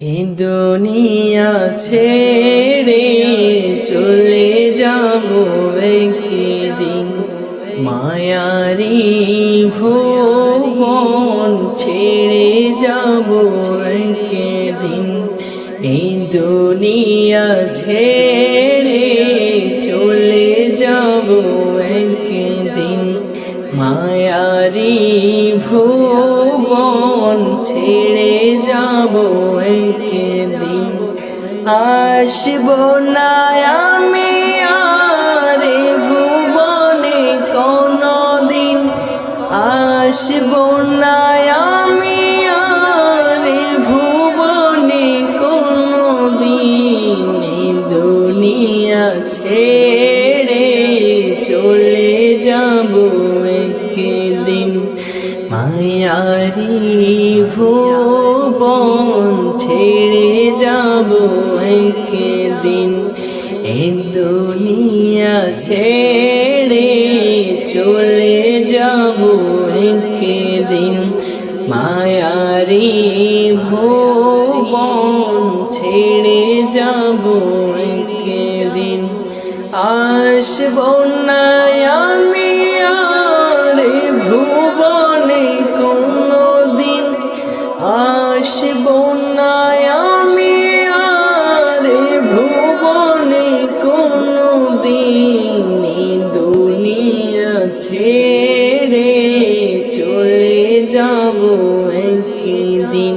এই দুনিয়া ছেড়ে চলে যাব একদিন। মায়ারি ভুবন ছেড়ে যাব একদিন। এই দুনিয়া ছেড়ে চলে যাব একদিন। মায়ারি ভুবন ছেড়ে যাব একদিন। আসব না আমি আর ভুবনে কোনো দিন আসব না ছেড়ে যাব একদিন। এই দুনিয়া ছেড়ে চলে যাব একদিন। মায়ারি ভুবন ছেড়ে যাব একদিন। আসব না আমি যাব একদিন।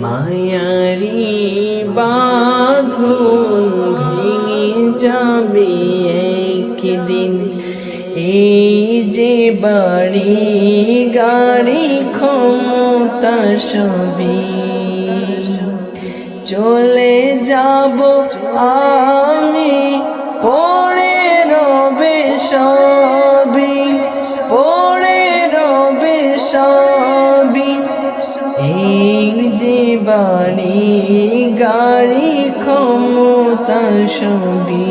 মায়ারি বাঁধন ভেঙে যাবে একদিন। এই যে বাড়ি, গাড়ি, ক্ষমতা সবই। চলে যাব আমি পড়ে রবে সবই বাড়ি গাড়ি ক্ষমতা সবই।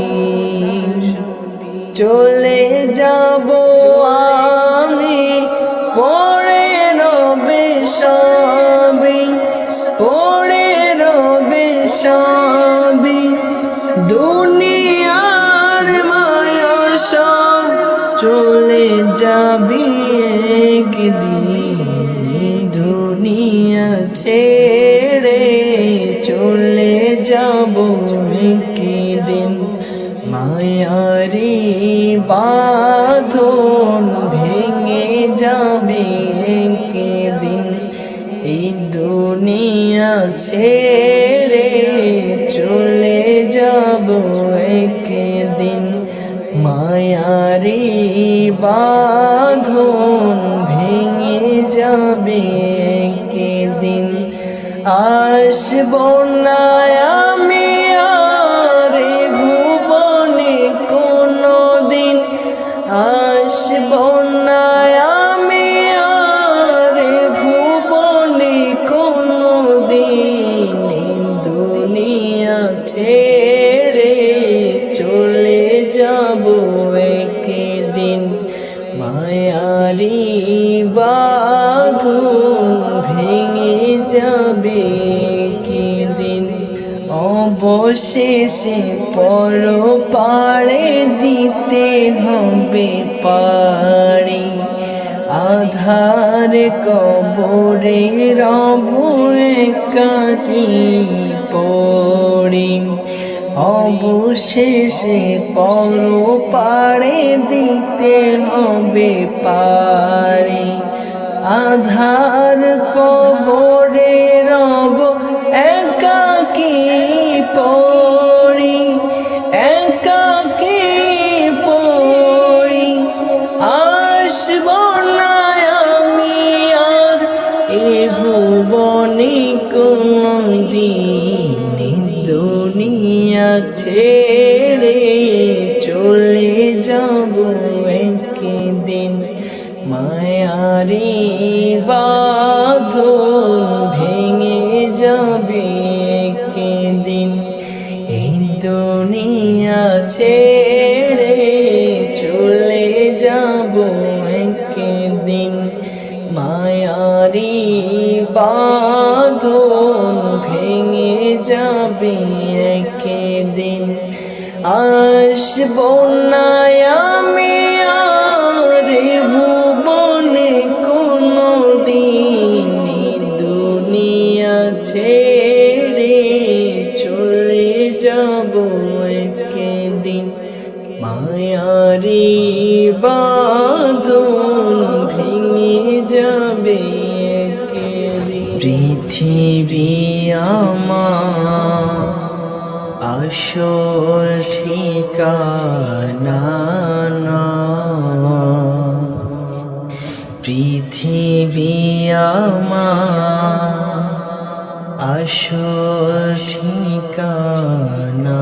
চলে যাব আমি পড়ে রবে সবই পড়ে রবে সবই। দুনিয়ার মায়া সব চলে যাবি একদিন। দুনিয়া ছেড়ে ছেড়ে চলে যাব একদিন। মায়ারি বাঁধন ভেঙে যাবে একদিন। আসব বাঁধন ভেঙে যাবে দিন অবশেষে পর পাড়ে দিতে হবে পারি। আধার কবরে রব একাকি পড়ি। অবশেষে পর পাড়ে দিতে হবে পারে। আধার কবরে রব একাকি পড়ি একাকি মায়ারি বাঁধন ভেঙে যাবে একদিন। এই দুনিয়া ছেড়ে চলে যাব একদিন। মায়ারি বাঁধন ভেঙে যাবে একদিন। আসব না আমি মায়ারি বাঁধন ভেঙে যাবে পৃথিবী আমার আসল ঠিকানা। পৃথিবী আমার আসল ঠিকানা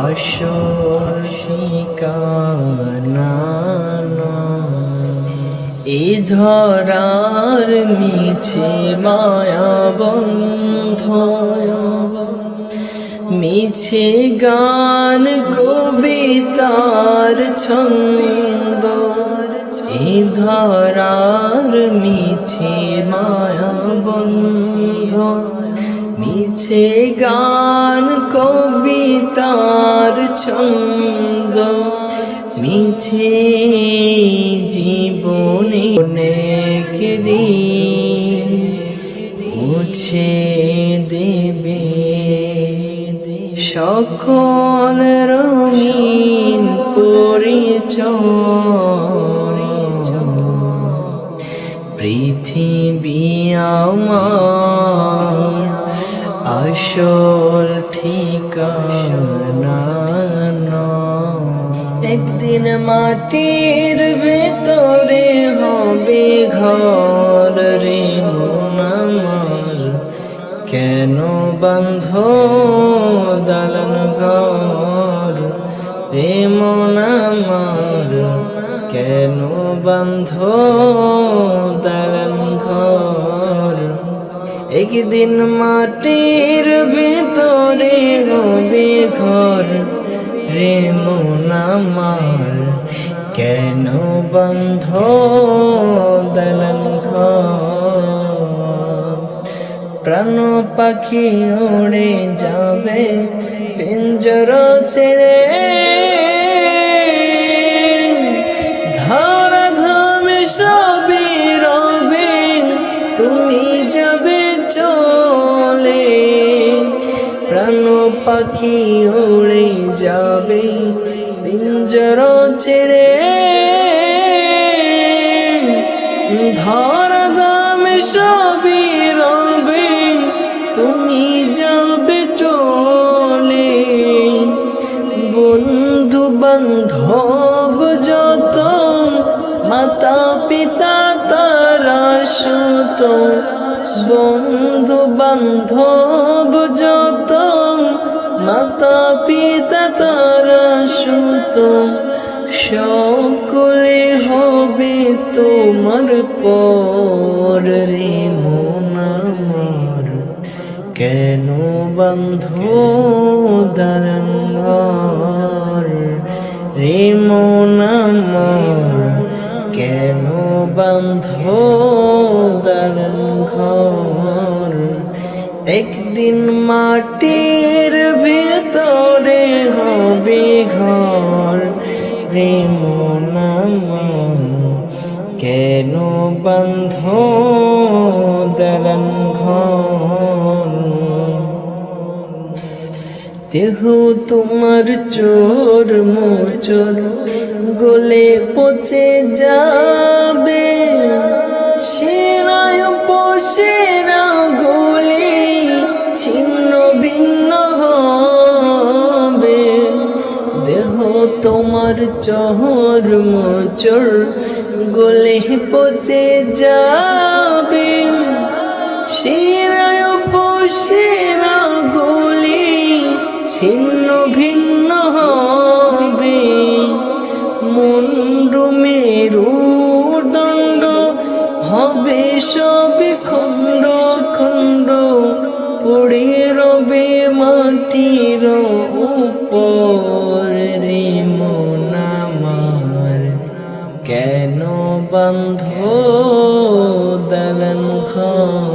আসল। এ ধরার মিছে মায়া বন্ধ মিছে গান কবিতার ছন্দ এ ধরার মিছে মায়া বন্ধ মিছে গান ছন্দ মিছে জীবনে অনেক দিন দেবে। সকল রঙিন পরিচয়। পৃথিবী আমার আসল ঠিকানা। একদিন মাটির ভেতরে হবে ঘর রে আমার। কেন বন্ধ দালান ঘর? রে আমার, কেন বন্ধ দালান ঘর? একদিন মাটির ভেতরে হবে ঘর। রে মন আমার, কেন বন্ধ দালান প্রাণ পাখি উড়ে যাবে, পিঞ্জর ছেড়ে। ধামে তুমি যাবে চলে। প্রাণ পাখি উড়ে যাবে পিঞ্জর ছেড়ে। ধরা দামে সবই রবে, তুমি যাবে চলে। বন্ধু বান্ধব যত মাতা পিতা তারা সুত। বন্ধু বান্ধব যত মাতা পিতা তারা সুত, সকলে হবে তোমার পর রে মন আমার। কেন বন্ধ দারণ ঘর রে মন আমার, কেন বন্ধ দারণ ঘর একদিন মাটির ভেতরে হবে ঘর। রে মন আমার কেন বন্ধ দালান ঘর? দেহ তোমার চোর মোচর গলে পচে যাবে। সেরায় পোষেরা গলে তোমার চহর মোচর গলে পচে যাবে। শিরায় পোষেরা গলে, ছিন্ন ভিন্ন হবে। মুন্ডু মেরু দণ্ড হবে সবে খণ্ড খণ্ড। পড়ে রবে মাটির উপর। বন্ধ দলন খান